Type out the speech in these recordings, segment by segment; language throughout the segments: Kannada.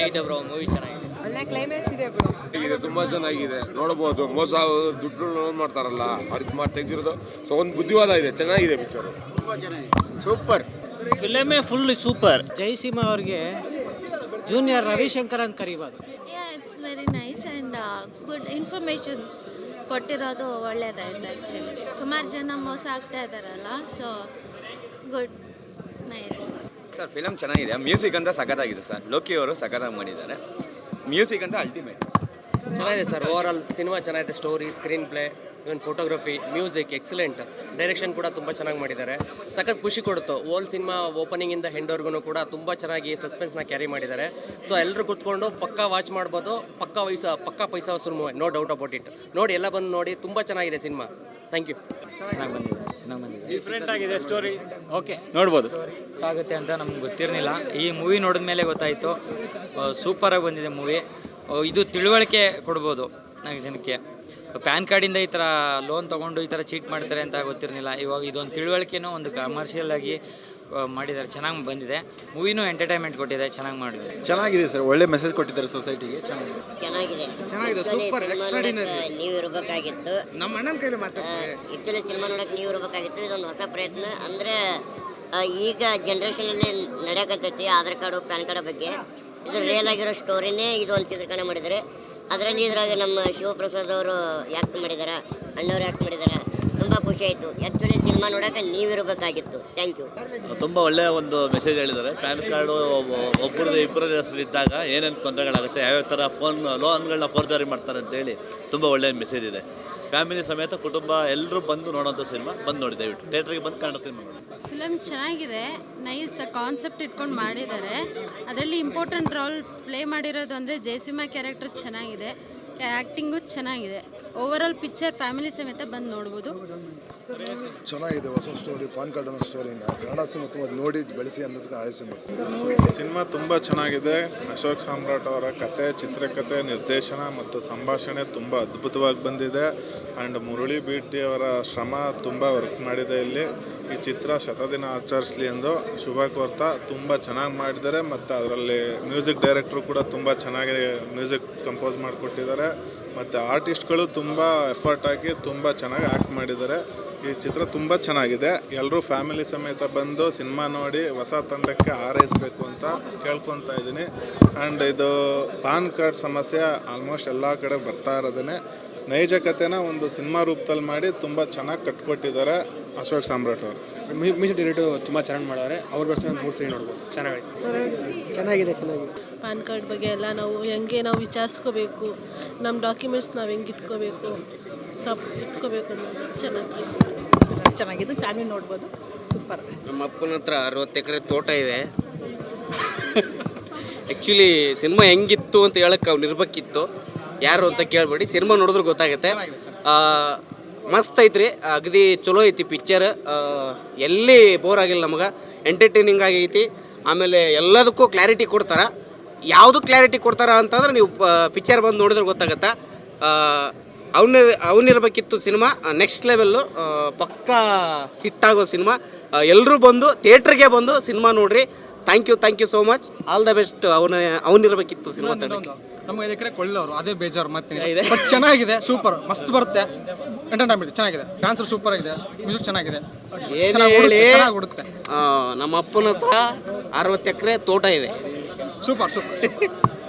ಚೆನ್ನಾಗಿದೆ ಬ್ರೋ ಮೂವಿ ಚೆನ್ನಾಗಿದೆ. ಒಳ್ಳೆ ಕ್ಲೈಮ್ಯಾಕ್ಸ್ ಇದೆ ಬ್ರೋ. ಇದೆ ತುಂಬಾ ಚೆನ್ನಾಗಿದೆ. ನೋಡಬಹುದು ಮೋಸ ದುಡ್ಡು ಲೋನ್ ಮಾಡ್ತಾರಲ್ಲ ಅದಕ್ಕೆ ಮಾಡಿ ತೆಗ್ದಿರೋದು. ಸೊ ಒಂದು ಬುದ್ಧಿವಾದ ಇದೆ ಚೆನ್ನಾಗಿದೆ ಪಿಕ್ಚರ್ ಸೂಪರ್ ಫಿಲಮೇ ಫುಲ್ ಸೂಪರ್ ಜಯಸಿಂಹ ಅವ್ರಿಗೆ ಜೂನಿಯರ್ ರವಿಶಂಕರ್ ಅಂತ ಕರಿಬೋದು. It's very nice and good information ಕೊಟ್ಟಿರೋದು ಒಳ್ಳೇದಾಯ್ತು ಆ್ಯಕ್ಚುಲಿ ಸುಮಾರು ಜನ ಮೋಸ ಆಗ್ತಾ ಇದ್ದಾರಲ್ಲ so good nice sir film ಚೆನ್ನಾಗಿದೆ. ಮ್ಯೂಸಿಕ್ ಅಂತ ಸಖತ್ತಾಗಿದೆ ಸರ್. ಲೋಕಿ ಅವರು ಸಖತ್ತಾಗಿ ಮಾಡಿದ್ದಾರೆ. ಮ್ಯೂಸಿಕ್ ಅಂತ ಅಲ್ಟಿಮೇಟ್ ಚೆನ್ನಾಗಿದೆ ಸರ್. ಓವರ್ ಆಲ್ ಸಿನಿಮಾ ಚೆನ್ನಾಗಿದೆ. Story screenplay even photography music excellent direction ಕೂಡ ತುಂಬ ಚೆನ್ನಾಗಿ ಮಾಡಿದ್ದಾರೆ. ಸಖತ್ ಖುಷಿ ಕೊಡುತ್ತು. ಓಲ್ ಸಿನಿಮಾ ಓಪನಿಂಗಿಂದ ಹೆಂಡ್ವರ್ಗು ಕೂಡ ತುಂಬ ಚೆನ್ನಾಗಿ ಸಸ್ಪೆನ್ಸ್ನ ಕ್ಯಾರಿ ಮಾಡಿದ್ದಾರೆ. ಸೊ ಎಲ್ಲರೂ ಕುತ್ಕೊಂಡು ಪಕ್ಕಾ ವಾಚ್ ಮಾಡ್ಬೋದು. ಪಕ್ಕಾ ವಯಸ್ಸು ಪಕ್ಕಾ ಪೈಸಾ ವಸೂಲ್ movie. No doubt about it ನೋಡಿ ಎಲ್ಲ ಬಂದು ನೋಡಿ ತುಂಬ ಚೆನ್ನಾಗಿದೆ ಸಿನಿಮಾ ಥ್ಯಾಂಕ್ ಯು ಚೆನ್ನಾಗಿ ಬಂದಿದೆ. ಚೆನ್ನಾಗಿ ಬಂದಿದೆ ಡಿಫ್ರೆಂಟ್ ಆಗಿದೆ ಸ್ಟೋರಿ ಓಕೆ ನೋಡ್ಬೋದು. ಆಗುತ್ತೆ ಅಂತ ನಮ್ಗೆ ಗೊತ್ತಿರಲಿಲ್ಲ. ಈ ಮೂವಿ ನೋಡಿದ ಮೇಲೆ ಗೊತ್ತಾಯಿತು. ಸೂಪರಾಗಿ ಬಂದಿದೆ ಮೂವಿ ಇದು ತಿಳುವಳಿಕೆ ಕೊಡ್ಬೋದು ನಾಲ್ಕು ಜನಕ್ಕೆ. ಪ್ಯಾನ್ ಕಾರ್ಡಿಂದ ಈ ಥರ ಲೋನ್ ತೊಗೊಂಡು ಈ ಥರ ಚೀಟ್ ಮಾಡ್ತಾರೆ ಅಂತ ಗೊತ್ತಿರಲಿಲ್ಲ. ಇವಾಗ ಇದೊಂದು ತಿಳುವಳಿಕೆನೂ ಒಂದು ಕಮರ್ಷಿಯಲ್ ಆಗಿ ಮಾಡಿದ್ದಾರೆ ಚೆನ್ನಾಗಿ ಬಂದಿದೆ. ಮೂವಿನೂ ಎಂಟರ್ಟೈನ್ಮೆಂಟ್ ಕೊಟ್ಟಿದೆ ಚೆನ್ನಾಗಿ ಮಾಡಿದೆ ಚೆನ್ನಾಗಿದೆ ಸರ್ ಒಳ್ಳೆ ಮೆಸೇಜ್ ಕೊಟ್ಟಿದ್ದಾರೆ ಸೊಸೈಟಿಗೆ ಚೆನ್ನಾಗಿದೆ. ಚೆನ್ನಾಗಿದೆ. ಚೆನ್ನಾಗಿದೆ, ಸೂಪರ್ extraordinary. ನೀವು ಇರಬೇಕಾಗಿತ್ತು. ನಮ್ಮ ಅಣ್ಣನ ಕೈಲಿ ಮಾತಾಡ್ಸಿ ಇತ್ತಲೇ ಸಿನಿಮಾ ನೋಡಕ್ಕೆ ನೀವು ಇರಬೇಕಾಗಿತ್ತು ಇದೊಂದು ಹೊಸ ಪ್ರಯತ್ನ. ಅಂದ್ರೆ ಈಗ ಜನ್ರೇಷನಲ್ಲಿ ನಡೆಯಕತ್ತೈತಿ ಆಧಾರ್ ಕಾರ್ಡು ಪ್ಯಾನ್ ಕಾರ್ಡ್ ಬಗ್ಗೆ. ಇದು ರಿಯಲ್ ಆಗಿರೋ ಸ್ಟೋರಿನೇ ಇದು ಒಂದು ಚಿತ್ರೀಕರಣ ಮಾಡಿದ್ದಾರೆ. ಅದರಲ್ಲಿ ಇದ್ರಾಗ ನಮ್ಮ ಶಿವಪ್ರಸಾದ್ ಅವರು ಯಾಕ್ಟ್ ಮಾಡಿದಾರ ಅಣ್ಣವ್ರು ಯಾಕ್ಟ್ ಮಾಡಿದಾರ. ತುಂಬ ಖುಷಿ ಆಯಿತು. ಆ್ಯಕ್ಚುಲಿ ಸಿನಿಮಾ ನೋಡಕ್ಕೆ ನೀವಿರಬೇಕಾಗಿತ್ತು. ಥ್ಯಾಂಕ್ ಯು ತುಂಬ ಒಳ್ಳೆಯ ಒಂದು ಮೆಸೇಜ್ ಹೇಳಿದ್ದಾರೆ. ಪ್ಯಾನ್ ಕಾರ್ಡು ಒಬ್ಬರದ್ದು ಇಬ್ಬರ ಹೆಸರಿದ್ದಾಗ ಏನೇನು ತೊಂದರೆಗಳಾಗುತ್ತೆ ಯಾವ್ಯಾವ ಥರ ಫೋನ್ ಲೋನ್ಗಳನ್ನ ಫೋರ್ಜರಿ ಮಾಡ್ತಾರೆ ಅಂತೇಳಿ ತುಂಬ ಒಳ್ಳೆಯ ಮೆಸೇಜ್ ಇದೆ. ಫ್ಯಾಮಿಲಿ ಸಮೇತ ಕುಟುಂಬ ಎಲ್ಲರೂ ಬಂದು ನೋಡೋಂಥ ಸಿನಿಮಾ ಬಂದು ನೋಡಿ ದಯವಿಟ್ಟು. ಥಿಯೇಟ್ರಿಗೆ ಬಂದು ಕನ್ನಡ ಸಿನಿಮಾ ನೋಡಿ. ಫಿಲಮ್ ಚೆನ್ನಾಗಿದೆ. ನೈಸ್ ಕಾನ್ಸೆಪ್ಟ್ ಇಟ್ಕೊಂಡು ಮಾಡಿದ್ದಾರೆ. ಅದರಲ್ಲಿ ಇಂಪಾರ್ಟೆಂಟ್ ರೋಲ್ ಪ್ಲೇ ಮಾಡಿರೋದು ಅಂದರೆ ಜಯಸಿಂಹ ಕ್ಯಾರೆಕ್ಟರ್ ಚೆನ್ನಾಗಿದೆ. ಆ್ಯಕ್ಟಿಂಗು ಚೆನ್ನಾಗಿದೆ. ಓವರ್ ಆಲ್ ಪಿಕ್ಚರ್ ಫ್ಯಾಮಿಲಿ ಸಮೇತ ಬಂದು ನೋಡ್ಬೋದು. ಚೆನ್ನಾಗಿದೆ, ಹೊಸ ಸ್ಟೋರಿ ಫಾನ್ ಕಾರ್ಡ್ ಅನ್ನೋ ಸ್ಟೋರಿನ ಕನ್ನಡ ಸಿನಿಮಾ ನೋಡಿ, ಬೆಳೆಸಿ ಅನ್ನೋದಕ್ಕೆ ಆಲಸ್ಯ ಮಾಡ್ತೀನಿ ಸಿನಿಮಾ ತುಂಬ ಚೆನ್ನಾಗಿದೆ. ಅಶೋಕ್ ಸಾಮ್ರಾಟ್ ಅವರ ಕತೆ ಚಿತ್ರಕಥೆ ನಿರ್ದೇಶನ ಮತ್ತು ಸಂಭಾಷಣೆ ತುಂಬ ಅದ್ಭುತವಾಗಿ ಬಂದಿದೆ. ಆ್ಯಂಡ್ ಮುರಳಿ ಬೀಟಿ ಅವರ ಶ್ರಮ ತುಂಬ ವರ್ಕ್ ಮಾಡಿದೆ ಇಲ್ಲಿ. ಈ ಚಿತ್ರ ಶತದಿನ ಆಚರಿಸಲಿ ಎಂದು ಶುಭ ಕೋರ್ತಾ ತುಂಬ ಚೆನ್ನಾಗಿ ಮಾಡಿದ್ದಾರೆ. ಮತ್ತು ಅದರಲ್ಲಿ ಮ್ಯೂಸಿಕ್ ಡೈರೆಕ್ಟ್ರು ಕೂಡ ತುಂಬ ಚೆನ್ನಾಗಿ ಮ್ಯೂಸಿಕ್ ಕಂಪೋಸ್ ಮಾಡಿಕೊಟ್ಟಿದ್ದಾರೆ. ಮತ್ತು ಆರ್ಟಿಸ್ಟ್ಗಳು ತುಂಬ ಎಫರ್ಟ್ ಹಾಕಿ ತುಂಬ ಚೆನ್ನಾಗಿ ಆ್ಯಕ್ಟ್ ಮಾಡಿದ್ದಾರೆ. ಈ ಚಿತ್ರ ತುಂಬ ಚೆನ್ನಾಗಿದೆ. ಎಲ್ಲರೂ ಫ್ಯಾಮಿಲಿ ಸಮೇತ ಬಂದು ಸಿನಿಮಾ ನೋಡಿ ಹೊಸ ತಂಡಕ್ಕೆ ಹಾರೈಸಬೇಕು ಅಂತ ಕೇಳ್ಕೊತಾ ಇದ್ದೀನಿ. ಆ್ಯಂಡ್ ಇದು ಪಾನ್ ಕಾರ್ಡ್ ಸಮಸ್ಯೆ ಆಲ್ಮೋಸ್ಟ್ ಎಲ್ಲ ಕಡೆ ಬರ್ತಾ ಇರೋದೇ ನೈಜ ಕಥೆನ ಒಂದು ಸಿನಿಮಾ ರೂಪದಲ್ಲಿ ಮಾಡಿ ತುಂಬ ಚೆನ್ನಾಗಿ ಕಟ್ಕೊಟ್ಟಿದ್ದಾರೆ ಅಶೋಕ್ ಸಾಮ್ರಾಟ್ ಅವರು. ಮ್ಯೂಸಿಕ್ ಡೈರೆಕ್ಟು ತುಂಬ ಚೆನ್ನಾಗಿ ಮಾಡೋರೆ ಅವ್ರಿಗೋಸ್ಕರ ಮೂರು ಸರಿ ನೋಡ್ಬೋದು. ಚೆನ್ನಾಗಿದೆ ಚೆನ್ನಾಗಿದೆ ಚೆನ್ನಾಗಿದೆ. ಪಾನ್ ಕಾರ್ಡ್ ಬಗ್ಗೆ ಎಲ್ಲ ನಾವು ಹೆಂಗೆ ನಾವು ವಿಚಾರಿಸ್ಕೋಬೇಕು ನಮ್ಮ ಡಾಕ್ಯುಮೆಂಟ್ಸ್ ನಾವು ಹೆಂಗೆ ಇಟ್ಕೋಬೇಕು ಸಪ್ ಇಟ್ಕೋಬೇಕು ಅನ್ನೋದು ಚೆನ್ನಾಗಿ ಚೆನ್ನಾಗಿದೆ. ಫ್ಯಾಮಿಲಿ ನೋಡ್ಬೋದು. ಸೂಪರ್. ನಮ್ಮ ಅಪ್ಪನ ಹತ್ರ ಅರವತ್ತು ಎಕರೆ ತೋಟ ಇದೆ. ಆ್ಯಕ್ಚುಲಿ ಸಿನಿಮಾ ಹೆಂಗಿತ್ತು ಅಂತ ಹೇಳಕ್ಕೆ ಅವ್ನು ಇರ್ಬೇಕಿತ್ತು ಯಾರು ಅಂತ ಕೇಳ್ಬೇಡಿ. ಸಿನಿಮಾ ನೋಡಿದ್ರೆ ಗೊತ್ತಾಗುತ್ತೆ. ಆ, ಮಸ್ತ್ ಐತ್ರಿ. ಅಗದಿ ಚಲೋ ಐತಿ ಪಿಕ್ಚರ್ ಎಲ್ಲಿ ಬೋರ್ ಆಗಿಲ್ಲ ನಮಗೆ. ಎಂಟರ್ಟೈನಿಂಗ್ ಆಗೈತಿ ಆಮೇಲೆ ಎಲ್ಲದಕ್ಕೂ ಕ್ಲಾರಿಟಿ ಕೊಡ್ತಾರೆ. ಯಾವುದು ಕ್ಲಾರಿಟಿ ಕೊಡ್ತಾರ ಅಂತಂದ್ರೆ ನೀವು ಪಿಕ್ಚರ್ ಬಂದು ನೋಡಿದ್ರೆ ಗೊತ್ತಾಗತ್ತೆ. ಅವನ ಅವನಿರಬೇಕಿತ್ತು ಸಿನಿಮಾ ನೆಕ್ಸ್ಟ್ ಲೆವೆಲ್ಲು ಪಕ್ಕಾ ಹಿಟ್ ಆಗೋ ಸಿನಿಮಾ ಎಲ್ಲರೂ ಬಂದು ಥಿಯೇಟ್ರಿಗೆ ಬಂದು ಸಿನಿಮಾ ನೋಡ್ರಿ. Thank you thank you so much all the best ಅವನ ಅವನಿರಬೇಕಿತ್ತು ಸಿನಿಮಾ ನಮಗೆ ಎಕರೆ ಕೊಳ್ಳೋರು ಅದೇ ಬೇಜಾರು ಮತ್ತೆ. ಬಟ್ ಚೆನ್ನಾಗಿದೆ ಸೂಪರ್ ಮಸ್ತ್ ಬರುತ್ತೆ. ಎಂಟರ್ಟೈನ್ಮೆಂಟ್ ಚೆನ್ನಾಗಿದೆ. ಡಾನ್ಸರ್ ಸೂಪರ್ ಆಗಿದೆ ಮ್ಯೂಸಿಕ್ ಚೆನ್ನಾಗಿದೆ. ಆ, ನಮ್ಮ ಅಪ್ಪನ ಹತ್ರ ಅರವತ್ತು ಎಕರೆ ತೋಟ ಇದೆ. ಸೂಪರ್ ಸೂಪರ್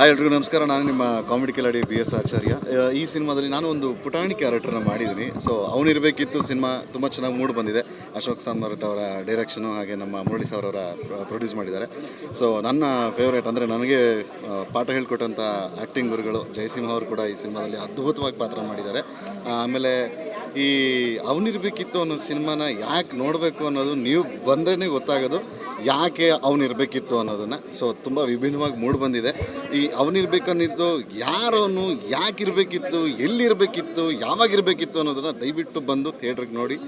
ಹಾಯ್ ಎಲ್ರಿಗೂ ನಮಸ್ಕಾರ. ನಾನು ನಿಮ್ಮ ಕಾಮಿಡಿ ಕಿಲಾಡಿ ಬಿ ಎಸ್ ಆಚಾರ್ಯ. ಈ ಸಿನಿಮಾದಲ್ಲಿ ನಾನು ಒಂದು ಪುಟಾಣಿ ಕ್ಯಾರೆಕ್ಟರ್ನ ಮಾಡಿದ್ದೀನಿ. So Avanirabekittu cinema. ತುಂಬ ಚೆನ್ನಾಗಿ ಮೂಡ್ ಬಂದಿದೆ. ಅಶೋಕ್ ಸಾಮರಟ್ ಅವರ ಡೈರೆಕ್ಷನು ಹಾಗೆ ನಮ್ಮ ಮುರಳಿ ಸರ್ ಅವರ ಪ್ರೊಡ್ಯೂಸ್ ಮಾಡಿದ್ದಾರೆ. ಸೊ ನನ್ನ ಫೇವ್ರೇಟ್ ಅಂದರೆ ನನಗೆ ಪಾಠ ಹೇಳ್ಕೊಟ್ಟಂಥ ಆ್ಯಕ್ಟಿಂಗ್ ಗುರುಗಳು ಜಯಸಿಂಹ ಅವರು ಕೂಡ ಈ ಸಿನಿಮಾದಲ್ಲಿ ಅದ್ಭುತವಾಗಿ ಪಾತ್ರ ಮಾಡಿದ್ದಾರೆ. ಆಮೇಲೆ ಈ ಅವನಿರಬೇಕಿತ್ತು ಅನ್ನೋ ಸಿನಿಮಾನ ಯಾಕೆ ನೋಡಬೇಕು ಅನ್ನೋದು ನೀವು ಬಂದ್ರೇ ಗೊತ್ತಾಗೋದು. ಯಾಕೆ ಅವನಿರಬೇಕಿತ್ತು ಅನ್ನೋದನ್ನು? ಸೊ ತುಂಬ ವಿಭಿನ್ನವಾಗಿ ಮೂಡಿ ಬಂದಿದೆ. ಈ ಅವನಿರ್ಬೇಕನ್ನಿದ್ದು ಯಾರವನು ಯಾಕಿರಬೇಕಿತ್ತು ಎಲ್ಲಿರಬೇಕಿತ್ತು ಯಾವಾಗಿರಬೇಕಿತ್ತು ಅನ್ನೋದನ್ನು ದಯವಿಟ್ಟು ಬಂದು ಥಿಯೇಟ್ರಿಗೆ ನೋಡಿ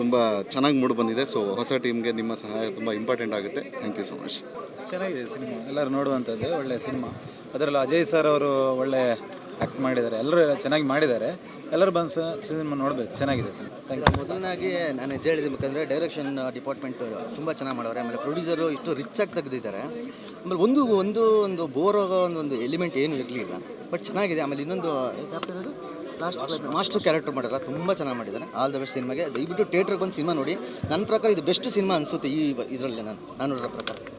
ತುಂಬ ಚೆನ್ನಾಗಿ ಮೂಡಿ ಬಂದಿದೆ. ಸೊ ಹೊಸ ಟೀಮ್ಗೆ ನಿಮ್ಮ ಸಹಾಯ ತುಂಬ ಇಂಪಾರ್ಟೆಂಟ್ ಆಗುತ್ತೆ. ಥ್ಯಾಂಕ್ ಯು ಸೊ ಮಚ್ ಚೆನ್ನಾಗಿದೆ ಸಿನಿಮಾ. ಎಲ್ಲರೂ ನೋಡುವಂಥದ್ದು ಒಳ್ಳೆಯ ಸಿನಿಮಾ. ಅದರಲ್ಲೂ ಅಜಯ್ ಸರ್ ಅವರು ಒಳ್ಳೆ ಆ್ಯಕ್ಟ್ ಮಾಡಿದ್ದಾರೆ. ಎಲ್ಲರೂ ಚೆನ್ನಾಗಿ ಮಾಡಿದ್ದಾರೆ. ಎಲ್ಲರೂ ಬಂದು ಸಿನಿಮಾ ನೋಡಬೇಕು. ಚೆನ್ನಾಗಿದೆ ಸರ್ ಥ್ಯಾಂಕ್ ಯು ಮೊದಲನಾಗಿ ನಾನು ಹೆಜ್ಜೆ ಹೇಳಿದ್ಬೇಕಂದ್ರೆ ಡೈರೆಕ್ಷನ್ ಡಿಪಾರ್ಟ್ಮೆಂಟ್ ತುಂಬ ಚೆನ್ನಾಗಿ ಮಾಡೋರು. ಆಮೇಲೆ ಪ್ರೊಡ್ಯೂಸರು ಇಷ್ಟು ರಿಚ್ ಆಗಿ ತೆಗೆದಿದ್ದಾರೆ. ಆಮೇಲೆ ಒಂದು ಒಂದು ಒಂದು ಬೋರ್ ಆಗೋ ಒಂದು ಒಂದು ಎಲಿಮೆಂಟ್ ಏನೂ ಇರಲಿಲ್ಲ. ಬಟ್ ಚೆನ್ನಾಗಿದೆ. ಆಮೇಲೆ ಇನ್ನೊಂದು ಲಾಸ್ಟ್ ಮಾಸ್ಟರ್ ಕ್ಯಾರೆಕ್ಟರ್ ಮಾಡಿದ್ರೆ. ತುಂಬ ಚೆನ್ನಾಗಿ ಮಾಡಿದ್ದಾರೆ. ಆಲ್ ದ ಬೆಸ್ಟ್ ಸಿನಿಮಾಗೆ. ದಯವಿಟ್ಟು ಥಿಯೇಟ್ರಿಗೆ ಬಂದು ಸಿನಿಮಾ ನೋಡಿ. ನನ್ನ ಪ್ರಕಾರ ಇದು ಬೆಸ್ಟ್ ಸಿನಿಮಾ ಅನಿಸುತ್ತೆ ಈ ಇದರಲ್ಲಿ ನಾನು. ನಾನು ನೋಡಿರೋ ಪ್ರಕಾರ.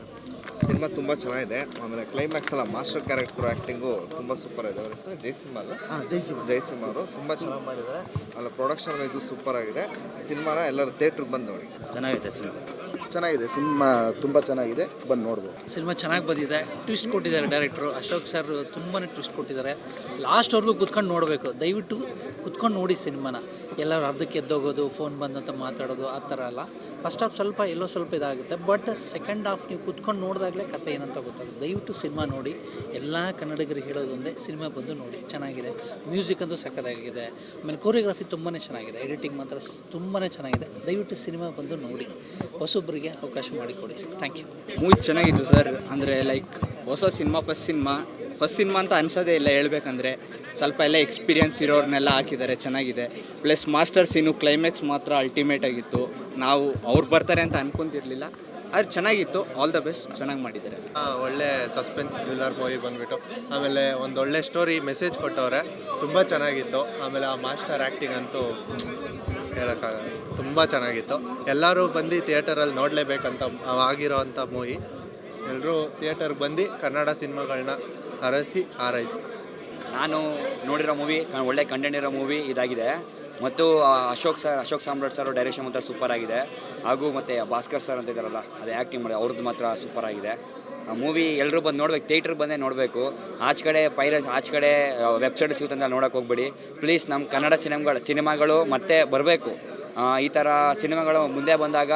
ಸಿನಿಮಾ ತುಂಬ ಚೆನ್ನಾಗಿದೆ. ಆಮೇಲೆ ಕ್ಲೈಮ್ಯಾಕ್ಸ್ ಎಲ್ಲ ಮಾಸ್ಟರ್ ಕ್ಯಾರೆಕ್ಟರ್ ಆ್ಯಕ್ಟಿಂಗು ತುಂಬ ಸೂಪರ್ ಇದೆ. ಅವ್ರ ಹೆಸರು ಜಯಸಿಂಹ ಅಲ್ಲ? ಜೈಸಿಂಹ ಜಯಸಿಂಹ ಅವರು ತುಂಬ ಚೆನ್ನಾಗಿ ಮಾಡಿದ್ದಾರೆ. ಅಲ್ಲ ಪ್ರೊಡಕ್ಷನ್ ವೈಸು ಸೂಪರ್ ಆಗಿದೆ. ಸಿನಿಮಾನ ಎಲ್ಲರೂ ಥಿಯೇಟ್ರಿಗೆ ಬಂದು ನೋಡಿ. ಚೆನ್ನಾಗಿದೆ ಸಿನಿಮಾ. ಚೆನ್ನಾಗಿದೆ. ಸಿನಿಮಾ ತುಂಬ ಚೆನ್ನಾಗಿದೆ. ಬಂದು ನೋಡ್ಬೋದು. ಸಿನಿಮಾ ಚೆನ್ನಾಗಿ ಬಂದಿದೆ. ಟ್ವಿಸ್ಟ್ ಕೊಟ್ಟಿದ್ದಾರೆ ಡೈರೆಕ್ಟ್ರು ಅಶೋಕ್ ಸರ್ ತುಂಬಾ ಟ್ವಿಸ್ಟ್ ಕೊಟ್ಟಿದ್ದಾರೆ. ಲಾಸ್ಟ್ವರೆಗೂ ಕುತ್ಕೊಂಡು ನೋಡಬೇಕು. ದಯವಿಟ್ಟು ಕುತ್ಕೊಂಡು ನೋಡಿ ಸಿನಿಮಾನ. ಎಲ್ಲರೂ ಅರ್ಧಕ್ಕೆ ಎದ್ದೋಗೋದು ಫೋನ್ ಬಂದಂತ ಮಾತಾಡೋದು ಆ ಥರ ಅಲ್ಲ. ಫಸ್ಟ್ ಹಾಫ್ ಸ್ವಲ್ಪ ಎಲ್ಲೋ ಸ್ವಲ್ಪ ಇದಾಗುತ್ತೆ, ಬಟ್ ಸೆಕೆಂಡ್ ಹಾಫ್ ನೀವು ಕುತ್ಕೊಂಡು ನೋಡಿದಾಗಲೇ ಕತೆ ಏನಂತ ಗೊತ್ತಾಗುತ್ತೆ. ದಯವಿಟ್ಟು ಸಿನಿಮಾ ನೋಡಿ, ಎಲ್ಲ ಕನ್ನಡಿಗರಿಗೆ ಹೇಳೋದೊಂದೇ ಸಿನಿಮಾ ಬಂದು ನೋಡಿ, ಚೆನ್ನಾಗಿದೆ. ಮ್ಯೂಸಿಕ್ ಅಂತೂ ಸಕ್ಕತ್ತಾಗಿದೆ ಆಮೇಲೆ ಕೋರಿಯೋಗ್ರಫಿ ತುಂಬಾ ಚೆನ್ನಾಗಿದೆ. ಎಡಿಟಿಂಗ್ ಮಾತ್ರ ತುಂಬಾ ಚೆನ್ನಾಗಿದೆ. ದಯವಿಟ್ಟು ಸಿನಿಮಾ ಬಂದು ನೋಡಿ. ಹೊಸೊಬ್ಬರಿಗೆ ಅವಕಾಶ ಮಾಡಿಕೊಡಿ. ಥ್ಯಾಂಕ್ ಯು ಮೂವಿ ಚೆನ್ನಾಗಿತ್ತು ಸರ್ ಅಂದರೆ ಲೈಕ್ ಹೊಸ cinema first cinema first cinema ಅಂತ ಅನ್ಸೋದೇ ಇಲ್ಲ ಹೇಳ್ಬೇಕಂದ್ರೆ. ಸ್ವಲ್ಪ ಎಲ್ಲ ಎಕ್ಸ್ಪೀರಿಯನ್ಸ್ ಇರೋರ್ನೆಲ್ಲ ಹಾಕಿದ್ದಾರೆ, ಚೆನ್ನಾಗಿದೆ. ಪ್ಲಸ್ ಮಾಸ್ಟರ್ಸ್ ಇನ್ನು ಕ್ಲೈಮ್ಯಾಕ್ಸ್ ಮಾತ್ರ ಅಲ್ಟಿಮೇಟ್ ಆಗಿತ್ತು. ನಾವು ಅವ್ರು ಬರ್ತಾರೆ ಅಂತ ಅನ್ಕೊಂತಿರ್ಲಿಲ್ಲ. ಅದು ಚೆನ್ನಾಗಿತ್ತು. ಆಲ್ ದ ಬೆಸ್ಟ್ ಚೆನ್ನಾಗಿ ಮಾಡಿದ್ದಾರೆ. ಒಳ್ಳೆ ಸಸ್ಪೆನ್ಸ್ ಥ್ರಿಲ್ಲರ್ ಮೂವಿ ಬಂದ್ಬಿಟ್ಟು, ಆಮೇಲೆ ಒಂದು ಒಳ್ಳೆ ಸ್ಟೋರಿ ಮೆಸೇಜ್ ಕೊಟ್ಟವ್ರೆ. ತುಂಬ ಚೆನ್ನಾಗಿತ್ತು. ಆಮೇಲೆ ಆ ಮಾಸ್ಟರ್ ಆ್ಯಕ್ಟಿಂಗ್ ಅಂತೂ ಹೇಳೋಕ್ಕಾಗಲ್ಲ. ತುಂಬ ಚೆನ್ನಾಗಿತ್ತು. ಎಲ್ಲರೂ ಬಂದು ಥಿಯೇಟರಲ್ಲಿ ನೋಡಲೇಬೇಕಂತ ಆಗಿರೋ ಅಂಥ ಮೂವಿ ಎಲ್ಲರೂ ಥಿಯೇಟರ್ಗೆ ಬಂದು ಕನ್ನಡ ಸಿನಿಮಾಗಳನ್ನ ಅರಸಿ, ಹಾರೈಸಿ. ನಾನು ನೋಡಿರೋ ಮೂವಿ ಒಳ್ಳೆ ಕಂಟೆಂಟ್ ಇರೋ ಮೂವಿ ಇದಾಗಿದೆ. ಮತ್ತು Ashok sir Ashok Samrat sir direction ಮಾತ್ರ ಸೂಪರ್ ಆಗಿದೆ. ಹಾಗೂ ಮತ್ತು ಭಾಸ್ಕರ್ ಸರ್ ಅಂತ ಇದ್ದಾರಲ್ಲ, ಅದು ಆ್ಯಕ್ಟಿಂಗ್ ಮಾಡಿ, ಅವ್ರದ್ದು ಮಾತ್ರ ಸೂಪರ್ ಆಗಿದೆ. ಆ ಮೂವಿ ಎಲ್ಲರೂ ಬಂದು ನೋಡ್ಬೇಕು ಥಿಯೇಟ್ರಿಗೆ ಬಂದೇ ನೋಡಬೇಕು. ಆಚೆ ಕಡೆ ಪೈರಸ್ ಆಚೆ ಕಡೆ ವೆಬ್ಸೈಟ್ ಸಿಗುತ್ತಂತ ನೋಡೋಕೆ ಹೋಗ್ಬೇಡಿ. ಪ್ಲೀಸ್ ನಮ್ಮ ಕನ್ನಡ ಸಿನಿಮಾಗಳು ಸಿನಿಮಾಗಳು ಮತ್ತೆ ಬರಬೇಕು. ಈ ಥರ ಸಿನಿಮಾಗಳು ಮುಂದೆ ಬಂದಾಗ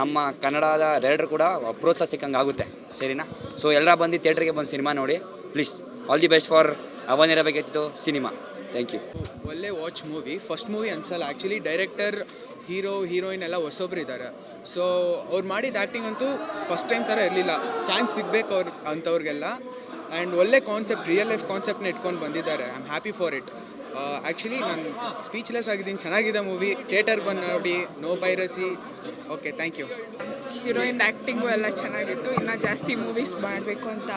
ನಮ್ಮ ಕನ್ನಡದ ರೆಡರ್ ಕೂಡ ಪ್ರೋತ್ಸಾಹ ಸಿಕ್ಕಂಗೆ ಆಗುತ್ತೆ ಸರಿನಾ? ಸೊ ಎಲ್ಲ ಬಂದು ಥಿಯೇಟ್ರಿಗೆ ಬಂದು ಸಿನಿಮಾ ನೋಡಿ please all the best for ಅವನಿರಬೇಕಿತ್ತು cinema. Thank you ಒಳ್ಳೆ ವಾಚ್ ಮೂವಿ ಫಸ್ಟ್ ಮೂವಿ ಅನ್ಸಲ್ಲ. ಆ್ಯಕ್ಚುಲಿ ಡೈರೆಕ್ಟರ್ ಹೀರೋ ಹೀರೋಯಿನ್ ಎಲ್ಲ ಹೊಸೊಬ್ರು ಇದ್ದಾರೆ. ಸೊ ಅವ್ರು ಮಾಡಿದ ಆ್ಯಕ್ಟಿಂಗ್ ಅಂತೂ ಫಸ್ಟ್ ಟೈಮ್ ಥರ ಇರಲಿಲ್ಲ. ಚಾನ್ಸ್ ಸಿಗ್ಬೇಕು ಅವ್ರು ಅಂಥವ್ರಿಗೆಲ್ಲ ಆ್ಯಂಡ್ ಒಳ್ಳೆ ಕಾನ್ಸೆಪ್ಟ್ ರಿಯಲ್ ಲೈಫ್ ಕಾನ್ಸೆಪ್ಟ್ನ ಇಟ್ಕೊಂಡು ಬಂದಿದ್ದಾರೆ. I am happy for it actually ನಾನು ಸ್ಪೀಚ್ಲೆಸ್ ಆಗಿದ್ದೀನಿ. ಚೆನ್ನಾಗಿದೆ ಮೂವಿ ಥಿಯೇಟರ್ ಬಂದು ನೋಡಿ. No piracy okay thank you heroine acting ಎಲ್ಲ ಚೆನ್ನಾಗಿತ್ತು. ಇನ್ನು ಜಾಸ್ತಿ ಮೂವೀಸ್ ಮಾಡಬೇಕು ಅಂತ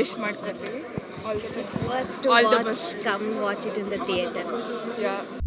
ವಿಶ್ ಮಾಡ್ಕೊತೀವಿ. All the best. It's worth to All watch. The best. Come watch it in the theater. Yeah.